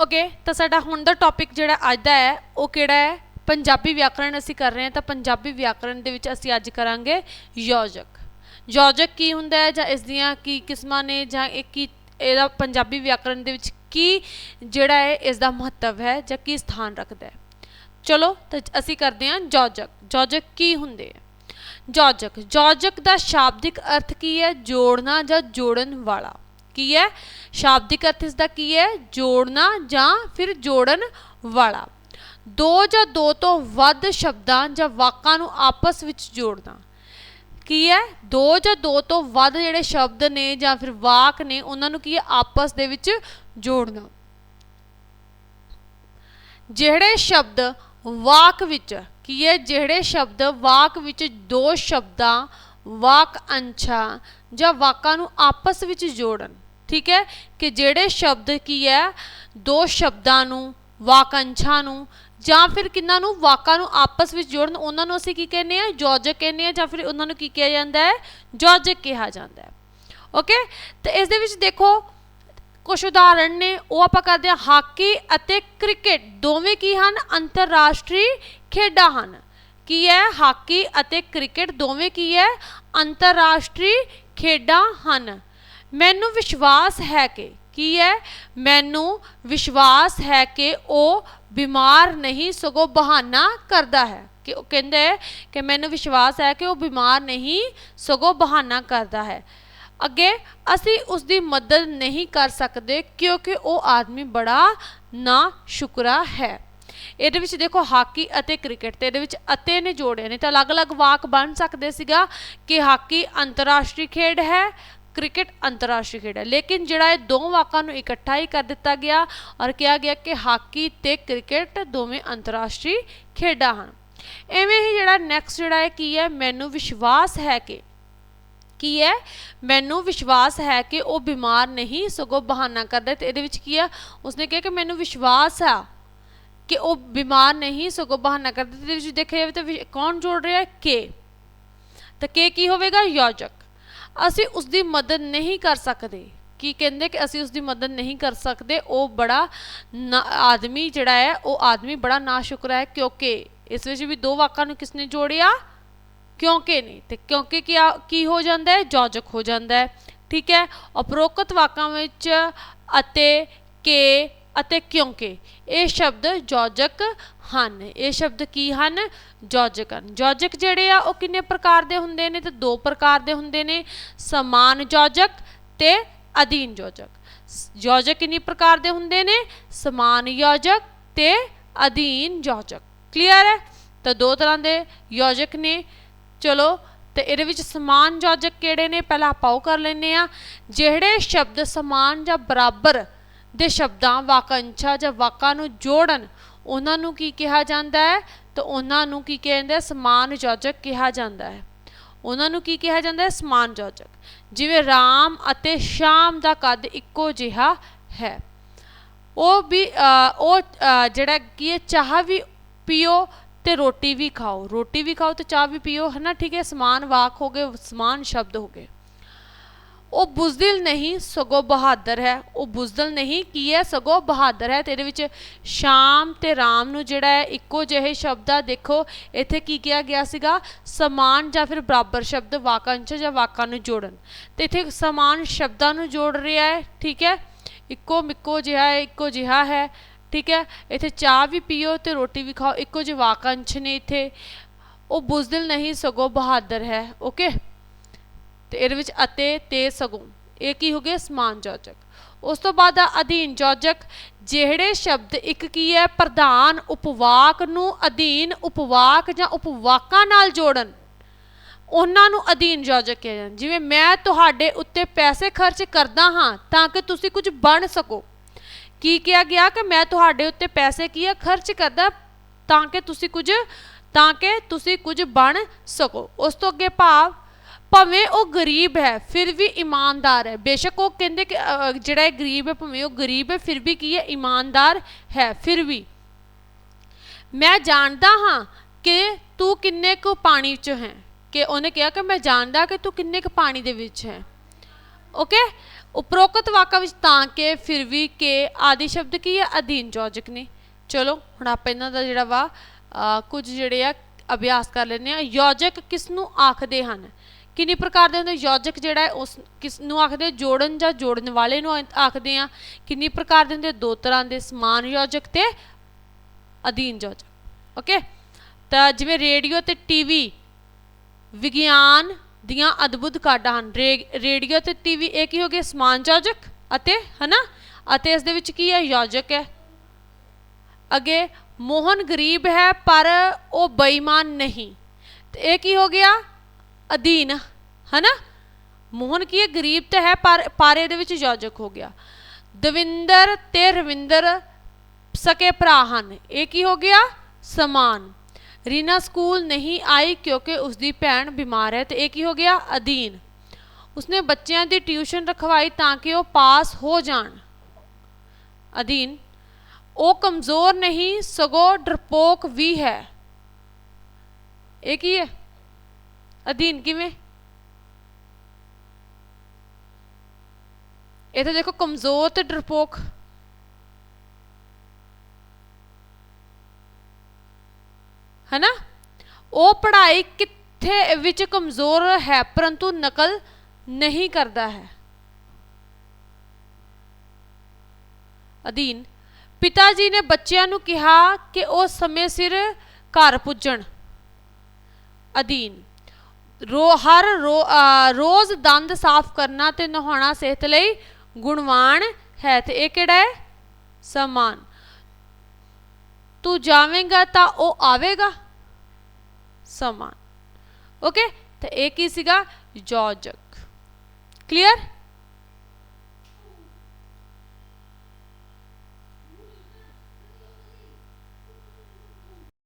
Okay ਤਾਂ ਸਾਡਾ ਹੁਣ ਦਾ ਟੌਪਿਕ ਜਿਹੜਾ ਅੱਜ ਦਾ ਹੈ, ਉਹ ਕਿਹੜਾ ਹੈ? ਪੰਜਾਬੀ ਵਿਆਕਰਣ ਅਸੀਂ ਕਰ ਰਹੇ ਹਾਂ, ਤਾਂ ਪੰਜਾਬੀ ਵਿਆਕਰਣ ਦੇ ਵਿੱਚ ਅਸੀਂ ਅੱਜ ਕਰਾਂਗੇ ਯੋਜਕ। ਯੋਜਕ ਕੀ ਹੁੰਦਾ ਹੈ ਜਾਂ ਇਸ ਦੀਆਂ ਕੀ ਕਿਸਮਾਂ ਨੇ ਜਾਂ ਇਹ ਕੀ, ਇਹਦਾ ਪੰਜਾਬੀ ਵਿਆਕਰਣ ਦੇ ਵਿੱਚ ਕੀ ਜਿਹੜਾ ਹੈ, ਇਸ ਦਾ ਮਹੱਤਵ ਹੈ ਜਾਂ ਕੀ ਸਥਾਨ ਰੱਖਦਾ ਹੈ? ਚਲੋ, ਤਾਂ ਅਸੀਂ ਕਰਦੇ ਹਾਂ ਯੋਜਕ। ਯੋਜਕ ਕੀ ਹੁੰਦੇ ਹੈ ਯੋਜਕ। ਯੋਜਕ ਦਾ ਸ਼ਾਬਦਿਕ ਅਰਥ ਕੀ ਹੈ? ਜੋੜਨਾ ਜਾਂ ਜੋੜਨ ਵਾਲਾ। ਕੀ ਹੈ? ਸ਼ਾਬਦਿਕ ਅਰਥ ਇਸ ਦਾ ਕੀ ਹੈ? ਜੋੜਨਾ ਜਾਂ ਫਿਰ ਜੋੜਨ ਵਾਲਾ। ਦੋ ਜਾਂ ਦੋ ਤੋਂ ਵੱਧ ਸ਼ਬਦਾਂ ਜਾਂ ਵਾਕਾਂ ਨੂੰ ਆਪਸ ਵਿੱਚ ਜੋੜਨਾ। ਕੀ ਹੈ? ਦੋ ਜਾਂ ਦੋ ਤੋਂ ਵੱਧ ਜਿਹੜੇ ਸ਼ਬਦ ਨੇ ਜਾਂ ਫਿਰ ਵਾਕ ਨੇ, ਉਹਨਾਂ ਨੂੰ ਕੀ ਹੈ? ਆਪਸ ਦੇ ਵਿੱਚ ਜੋੜਨਾ। ਜਿਹੜੇ ਸ਼ਬਦ ਵਾਕ ਵਿੱਚ, ਕੀ ਹੈ? ਜਿਹੜੇ ਸ਼ਬਦ ਵਾਕ ਵਿੱਚ ਦੋ ਸ਼ਬਦਾਂ, ਵਾਕ ਅੰਸ਼ਾਂ ਜਾਂ ਵਾਕਾਂ ਨੂੰ ਆਪਸ ਵਿੱਚ ਜੋੜਨ। ਠੀਕ ਹੈ? ਕਿ ਜਿਹੜੇ ਸ਼ਬਦ ਕੀ ਹੈ? ਦੋ ਸ਼ਬਦਾਂ ਨੂੰ, ਵਾਕੰਸ਼ਾਂ ਨੂੰ ਜਾਂ ਫਿਰ ਕਿੰਨਾਂ ਨੂੰ, ਵਾਕਾਂ ਨੂੰ ਆਪਸ ਵਿੱਚ ਜੋੜਨ, ਉਹਨਾਂ ਨੂੰ ਅਸੀਂ ਕੀ ਕਹਿੰਦੇ ਆ ਯੋਜਕ ਕਹਿੰਦੇ ਆ ਜਾਂ ਫਿਰ ਉਹਨਾਂ ਨੂੰ ਕੀ ਕਿਹਾ ਜਾਂਦਾ ਹੈ? ਯੋਜਕ ਕਿਹਾ ਜਾਂਦਾ ਹੈ। ਓਕੇ ਤੇ ਇਸ ਦੇ ਵਿੱਚ ਦੇਖੋ ਕੁਝ ਉਦਾਹਰਣ ਨੇ, ਉਹ ਆਪਾਂ ਕਰਦੇ ਹਾਂ, ਹਾਕੀ ਅਤੇ ਕ੍ਰਿਕਟ ਦੋਵੇਂ ਕੀ ਹਨ? ਅੰਤਰਰਾਸ਼ਟਰੀ ਖੇਡਾਂ ਹਨ। ਕੀ ਹੈ? ਹਾਕੀ ਅਤੇ ਕ੍ਰਿਕਟ ਦੋਵੇਂ ਕੀ ਹੈ? ਅੰਤਰਰਾਸ਼ਟਰੀ ਖੇਡਾਂ ਹਨ। ਮੈਨੂੰ ਵਿਸ਼ਵਾਸ ਹੈ ਕਿ, ਕੀ ਹੈ? ਮੈਨੂੰ ਵਿਸ਼ਵਾਸ ਹੈ ਕਿ ਉਹ ਬਿਮਾਰ ਨਹੀਂ, ਸਗੋਂ ਬਹਾਨਾ ਕਰਦਾ ਹੈ। ਕਿ ਉਹ ਕਹਿੰਦਾ ਹੈ ਕਿ ਮੈਨੂੰ ਵਿਸ਼ਵਾਸ ਹੈ ਕਿ ਉਹ ਬਿਮਾਰ ਨਹੀਂ, ਸਗੋਂ ਬਹਾਨਾ ਕਰਦਾ ਹੈ। ਅੱਗੇ, ਅਸੀਂ ਉਸ ਦੀ ਮਦਦ ਨਹੀਂ ਕਰ ਸਕਦੇ ਕਿਉਂਕਿ ਉਹ ਆਦਮੀ ਬੜਾ ਨਾ ਸ਼ੁਕਰਾ ਹੈ। ਇਹਦੇ ਵਿੱਚ ਦੇਖੋ, ਹਾਕੀ ਅਤੇ ਕ੍ਰਿਕਟ ਤੇ ਇਹਦੇ ਵਿੱਚ ਅਤੇ ਨੇ ਜੋੜੇ ਨੇ ਤਾਂ ਅਲੱਗ-ਅਲੱਗ ਵਾਕ ਬਣ ਸਕਦੇ ਸੀਗਾ ਕਿ ਹਾਕੀ ਅੰਤਰਰਾਸ਼ਟਰੀ ਖੇਡ ਹੈ ਕ੍ਰਿਕਟ ਅੰਤਰਰਾਸ਼ਟਰੀ ਖੇਡ ਹੈ। ਲੇਕਿਨ ਜਿਹੜਾ ਇਹ ਦੋ ਵਾਕਾਂ ਨੂੰ ਇਕੱਠਾ ਹੀ ਕਰ ਦਿੱਤਾ ਗਿਆ ਔਰ ਕਿਹਾ ਗਿਆ ਕਿ ਹਾਕੀ ਤੇ ਕ੍ਰਿਕਟ ਦੋਵੇਂ ਅੰਤਰਰਾਸ਼ਟਰੀ ਖੇਡਾਂ ਹਨ। ਐਵੇਂ ਹੀ ਜਿਹੜਾ ਨੈਕਸਟ ਜਿਹੜਾ ਹੈ ਕੀ ਹੈ, ਮੈਨੂੰ ਵਿਸ਼ਵਾਸ ਹੈ ਕਿ, ਕੀ ਹੈ? ਮੈਨੂੰ ਵਿਸ਼ਵਾਸ ਹੈ ਕਿ ਉਹ ਬਿਮਾਰ ਨਹੀਂ, ਸਗੋਂ ਬਹਾਨਾ ਕਰਦਾ ਤੇ ਇਹਦੇ ਵਿੱਚ ਕੀ ਹੈ? ਉਸਨੇ ਕਿਹਾ ਕਿ ਮੈਨੂੰ ਵਿਸ਼ਵਾਸ ਆ ਕਿ ਉਹ ਬਿਮਾਰ ਨਹੀਂ, ਸਗੋਂ ਬਹਾਨਾ ਕਰਦਾ ਤੇ ਇਹਦੇ ਵਿੱਚ ਦੇਖਿਆ ਜਾਵੇ ਤਾਂ ਵਿ- ਕੌਣ ਜੋੜ ਰਿਹਾ ਹੈ? ਕੇ। ਤਾਂ ਕੇ ਕੀ ਹੋਵੇਗਾ? ਯੋਜਕ। ਅਸੀਂ ਉਸ ਦੀ ਮਦਦ ਨਹੀਂ ਕਰ ਸਕਦੇ। ਕੀ ਕਹਿੰਦੇ ਕਿ ਅਸੀਂ ਉਸ ਦੀ ਮਦਦ ਨਹੀਂ ਕਰ ਸਕਦੇ? ਉਹ ਬੜਾ ਨਾ- ਆਦਮੀ ਜਿਹੜਾ ਹੈ, ਉਹ ਆਦਮੀ ਬੜਾ ਨਾਸ਼ੁਕਰ ਹੈ, ਕਿਉਂਕਿ ਇਸ ਵਿੱਚ ਵੀ ਦੋ ਵਾਕਾਂ ਨੂੰ ਕਿਸਨੇ ਜੋੜਿਆ? ਕਿਉਂਕਿ ਨਹੀਂ। ਤੇ ਕਿਉਂਕਿ ਕੀ ਕੀ ਹੋ ਜਾਂਦਾ ਹੈ? ਯੋਜਕ ਹੋ ਜਾਂਦਾ ਹੈ। ਠੀਕ ਹੈ? ਉਪਰੋਕਤ ਵਾਕਾਂ ਵਿੱਚ ਅਤੇ ਕੇ ਅਤੇ ਕਿਉਂਕਿ। ਇਹ ਸ਼ਬਦ ਯੋਜਕ ਹਨ। ਇਹ ਸ਼ਬਦ ਕੀ ਹਨ? ਯੋਜਕ ਹਨ ਯੋਜਕ ਜਿਹੜੇ ਆ, ਉਹ ਕਿੰਨੇ ਪ੍ਰਕਾਰ ਦੇ ਹੁੰਦੇ ਨੇ ਤੇ ਦੋ ਪ੍ਰਕਾਰ ਦੇ ਹੁੰਦੇ ਨੇ? ਸਮਾਨ ਯੋਜਕ ਤੇ ਅਧੀਨ ਯੋਜਕ ਸ- ਯੋਜਕ ਕਿੰਨੀ ਪ੍ਰਕਾਰ ਦੇ ਹੁੰਦੇ ਨੇ? ਸਮਾਨ ਯੋਜਕ ਤੇ ਅਧੀਨ ਯੋਜਕ ਕਲੀਅਰ ਹੈ? ਤਾਂ ਦੋ ਤਰ੍ਹਾਂ ਦੇ ਯੋਜਕ ਨੇ। ਚਲੋ, ਤੇ ਇਹਦੇ ਵਿੱਚ ਸਮਾਨ ਯੋਜਕ ਕਿਹੜੇ ਨੇ? ਪਹਿਲਾਂ ਆਪਾਂ ਉਹ ਕਰ ਲੈਨੇ ਆ ਜਿਹੜੇ ਸ਼ਬਦ ਸਮਾਨ ਜਾਂ ਬਰਾਬਰ ਦੇ ਸ਼ਬਦਾਂ, ਵਾਕੰਸ਼ਾਂ ਜਾਂ ਵਾਕਾਂ ਨੂੰ ਜੋੜਨ ਉਹਨਾਂ ਨੂੰ ਕੀ ਕਿਹਾ ਜਾਂਦਾ ਹੈ? ਤਾਂ ਉਹਨਾਂ ਨੂੰ ਕੀ ਕਹਿੰਦੇ ਆ? ਸਮਾਨ ਯੋਜਕ ਕਿਹਾ ਜਾਂਦਾ ਹੈ। ਉਹਨਾਂ ਨੂੰ ਕੀ ਕਿਹਾ ਜਾਂਦਾ ਹੈ? ਸਮਾਨ ਯੋਜਕ। ਜਿਵੇਂ ਰਾਮ ਅਤੇ ਸ਼ਾਮ ਦਾ ਕੱਦ ਇੱਕੋ ਜਿਹਾ ਹੈ। ਉਹ ਵੀ ਉਹ ਜਿਹੜਾ ਕੀ ਹੈ? ਚਾਹ ਵੀ ਪੀਓ ਤੇ ਰੋਟੀ ਵੀ ਖਾਓ। ਰੋਟੀ ਵੀ ਖਾਓ ਤੇ ਚਾਹ ਵੀ ਪੀਓ ਹੈ ਨਾ ਠੀਕ ਹੈ? ਸਮਾਨ ਵਾਕ ਹੋ ਗਏ, ਸਮਾਨ ਸ਼ਬਦ ਹੋ ਗਏ। ਉਹ ਬੁਜ਼ਦਿਲ ਨਹੀਂ, ਸਗੋਂ ਬਹਾਦਰ ਹੈ। ਉਹ ਬੁਜ਼ਦਿਲ ਨਹੀਂ, ਕੀ ਹੈ? ਸਗੋਂ ਬਹਾਦਰ ਹੈ। ਤੇ ਇਹਦੇ ਵਿੱਚ ਸ਼ਾਮ ਤੇ ਰਾਮ ਨੂੰ ਜਿਹੜਾ ਹੈ, ਇੱਕੋ ਜਿਹੇ ਸ਼ਬਦ ਆ, ਦੇਖੋ, ਇੱਥੇ ਕੀ ਕਿਹਾ ਗਿਆ ਸੀਗਾ? ਸਮਾਨ ਜਾਂ ਫਿਰ ਬਰਾਬਰ ਸ਼ਬਦ, ਵਾਕੰਸ਼ ਜਾਂ ਵਾਕਾਂ ਨੂੰ ਜੋੜਨ। ਤੇ ਇੱਥੇ ਸਮਾਨ ਸ਼ਬਦਾਂ ਨੂੰ ਜੋੜ ਰਿਹਾ ਹੈ, ਠੀਕ ਹੈ? ਇੱਕੋ ਮਿੱਕੋ ਜਿਹਾ ਹੈ, ਇੱਕੋ ਜਿਹਾ ਹੈ, ਠੀਕ ਹੈ? ਇੱਥੇ ਚਾਹ ਵੀ ਪੀਓ ਤੇ ਰੋਟੀ ਵੀ ਖਾਓ, ਇੱਕੋ ਜਿਹੇ ਵਾਕਾਂਸ਼ ਨੇ ਇੱਥੇ। ਉਹ ਬੁਜ਼ਦਿਲ ਨਹੀਂ, ਸਗੋਂ ਬਹਾਦਰ ਹੈ, ਓਕੇ? ਤੇ ਇਹਦੇ ਵਿੱਚ ਅਤੇ, ਤੇ, ਸਗੋਂ। ਇਹ ਕੀ ਹੋ ਗਿਆ? ਸਮਾਨ ਯੋਜਕ ਉਸ ਤੋਂ ਬਾਅਦ ਆ ਅਧੀਨ ਯੋਜਕ ਜਿਹੜੇ ਸ਼ਬਦ ਇੱਕ ਕੀ ਹੈ? ਪ੍ਰਧਾਨ, ਉਪਵਾਕ ਨੂੰ ਅਧੀਨ ਉਪਵਾਕ ਜਾਂ ਉਪਵਾਕਾਂ ਨਾਲ ਜੋੜਨ। ਉਹਨਾਂ ਨੂੰ ਅਧੀਨ ਯੋਜਕ ਕਿਹਾ ਜਾਂਦਾ। ਜਿਵੇਂ ਮੈਂ ਤੁਹਾਡੇ ਉੱਤੇ ਪੈਸੇ ਖਰਚ ਕਰਦਾ ਹਾਂ ਤਾਂ ਕਿ ਤੁਸੀਂ ਕੁਝ ਬਣ ਸਕੋ। ਕੀ ਕਿਹਾ ਗਿਆ ਕਿ ਮੈਂ ਤੁਹਾਡੇ ਉੱਤੇ ਪੈਸੇ ਕੀ ਹੈ? ਖਰਚ ਕਰਦਾ ਤਾਂ ਕਿ ਤੁਸੀਂ ਕੁਝ, ਤਾਂ ਕਿ ਤੁਸੀਂ ਕੁਝ ਬਣ ਸਕੋ। ਉਸ ਤੋਂ ਅੱਗੇ ਭਾਵ ਭਾਵੇਂ ਉਹ ਗਰੀਬ ਹੈ, ਫਿਰ ਵੀ ਇਮਾਨਦਾਰ ਹੈ। ਬੇਸ਼ੱਕ ਉਹ ਕਹਿੰਦੇ ਕਿ ਜਿਹੜਾ ਇਹ ਗਰੀਬ ਹੈ, ਭਾਵੇਂ ਉਹ ਗਰੀਬ ਹੈ, ਫਿਰ ਵੀ ਕੀ ਹੈ, ਇਮਾਨਦਾਰ ਹੈ, ਫਿਰ ਵੀ। ਮੈਂ ਜਾਣਦਾ ਹਾਂ ਕਿ ਤੂੰ ਕਿੰਨੇ ਕੁ ਪਾਣੀ 'ਚ ਹੈ। ਕਿ ਉਹਨੇ ਕਿਹਾ ਕਿ ਮੈਂ ਜਾਣਦਾ ਕਿ ਤੂੰ ਕਿੰਨੇ ਕੁ ਪਾਣੀ ਦੇ ਵਿੱਚ ਹੈ। ਓਕੇ ਉਪਰੋਕਤ ਵਾਕਾਂ ਵਿੱਚ ਤਾਂ ਕਿ, ਫਿਰ ਵੀ ਕਿ ਆਦਿ ਸ਼ਬਦ ਕੀ ਹੈ? ਅਧੀਨ ਯੋਜਕ ਨੇ। ਚਲੋ, ਹੁਣ ਆਪਾਂ ਇਹਨਾਂ ਦਾ ਜਿਹੜਾ ਵਾ ਕੁਝ ਜਿਹੜੇ ਆ, ਅਭਿਆਸ ਕਰ ਲੈਂਦੇ ਆ ਯੋਜਕ ਕਿਸ ਨੂੰ ਆਖਦੇ ਹਨ? ਕਿੰਨੀ ਪ੍ਰਕਾਰ ਦੇ ਹੁੰਦੇ? ਯੋਜਕ ਜਿਹੜਾ ਹੈ, ਉਸ ਕਿਸ ਨੂੰ ਆਖਦੇ ਜੋੜਨ ਜਾਂ ਜੋੜਨ ਵਾਲੇ ਨੂੰ ਆਖਦੇ ਆ। ਕਿੰਨੀ ਪ੍ਰਕਾਰ ਦੇ ਹੁੰਦੇ? ਦੋ ਤਰ੍ਹਾਂ ਦੇ, ਸਮਾਨ ਯੋਜਕ ਤੇ ਅਧੀਨ ਯੋਜਕ। ਓਕੇ ਤਾਂ ਜਿਵੇਂ ਰੇਡੀਓ ਤੇ ਟੀਵੀ, ਵਿਗਿਆਨ ਦੀਆਂ ਅਦਭੁਤ ਕਾਢਾਂ ਹਨ। ਰੇ- ਰੇਡੀਓ ਤੇ ਟੀਵੀ ਇਹ ਕੀ ਹੋ ਗਏ? ਸਮਾਨ ਯੋਜਕ ਅਤੇ, ਹਨਾ? ਅਤੇ ਇਸ ਦੇ ਵਿੱਚ ਕੀ ਹੈ? ਯੋਜਕ ਹੈ। ਅੱਗੇ, ਮੋਹਨ ਗਰੀਬ ਹੈ, ਪਰ ਉਹ ਬੇਈਮਾਨ ਨਹੀਂ। ਤੇ ਇਹ ਕੀ ਹੋ ਗਿਆ? ਅਧੀਨ, ਹਨਾ? ਮੋਹਨ ਕੀ ਹੈ? ਗਰੀਬ ਤਾਂ ਹੈ, ਪਰ ਪਾਰੇ ਦੇ ਵਿੱਚ ਯੋਜਕ ਹੋ ਗਿਆ। ਦਵਿੰਦਰ ਤੇ ਰਵਿੰਦਰ ਸਕੇ ਭਰਾ ਹਨ। ਇਹ ਕੀ ਹੋ ਗਿਆ? ਸਮਾਨ। ਰੀਨਾ ਸਕੂਲ ਨਹੀਂ ਆਈ ਕਿਉਂਕਿ ਉਸਦੀ ਭੈਣ ਬਿਮਾਰ ਹੈ ਤੇ ਇਹ ਕੀ ਹੋ ਗਿਆ? ਅਧੀਨ। ਉਸਨੇ ਬੱਚਿਆਂ ਦੀ ਟਿਊਸ਼ਨ ਰਖਵਾਈ ਤਾਂ ਕਿ ਉਹ ਪਾਸ ਹੋ ਜਾਣ। ਅਧੀਨ। ਉਹ ਕਮਜ਼ੋਰ ਨਹੀਂ, ਸਗੋਂ ਡਰਪੋਕ ਵੀ ਹੈ। ਇਹ ਕੀ ਹੈ? ਅਧੀਨ ਕਿਵੇਂ? ਇਹ ਤਾਂ ਦੇਖੋ ਕਮਜ਼ੋਰ ਤੇ ਡਰਪੋਕ। ਹੈਨਾ? ਉਹ ਪੜ੍ਹਾਈ ਕਿੱਥੇ ਵਿੱਚ ਕਮਜ਼ੋਰ ਹੈ, ਪਰੰਤੂ ਨਕਲ ਨਹੀਂ ਕਰਦਾ ਹੈ। ਅਧੀਨ, ਪਿਤਾ ਜੀ ਨੇ ਬੱਚਿਆਂ ਨੂੰ ਕਿਹਾ ਕਿ ਉਹ ਸਮੇਂ ਸਿਰ ਘਰ ਪੁੱਜਣ। ਅਧੀਨ ਰੋ, ਹਰ ਰੋ- ਰੋਜ਼ ਦੰਦ ਸਾਫ਼ ਕਰਨਾ ਤੇ ਨਹਾਉਣਾ ਸਿਹਤ ਲਈ ਗੁਣਵਾਨ ਹੈ ਤੇ ਇਹ ਕਿਹੜਾ ਹੈ? ਸਮਾਨ। ਤੂੰ ਜਾਵੇਂਗਾ ਤਾਂ ਉਹ ਆਵੇਗਾ। ਸਮਾਨ। ਓਕੇ ਤੇ ਇਹ ਕੀ ਸੀਗਾ? ਯੋਜਕ ਕਲੀਅਰ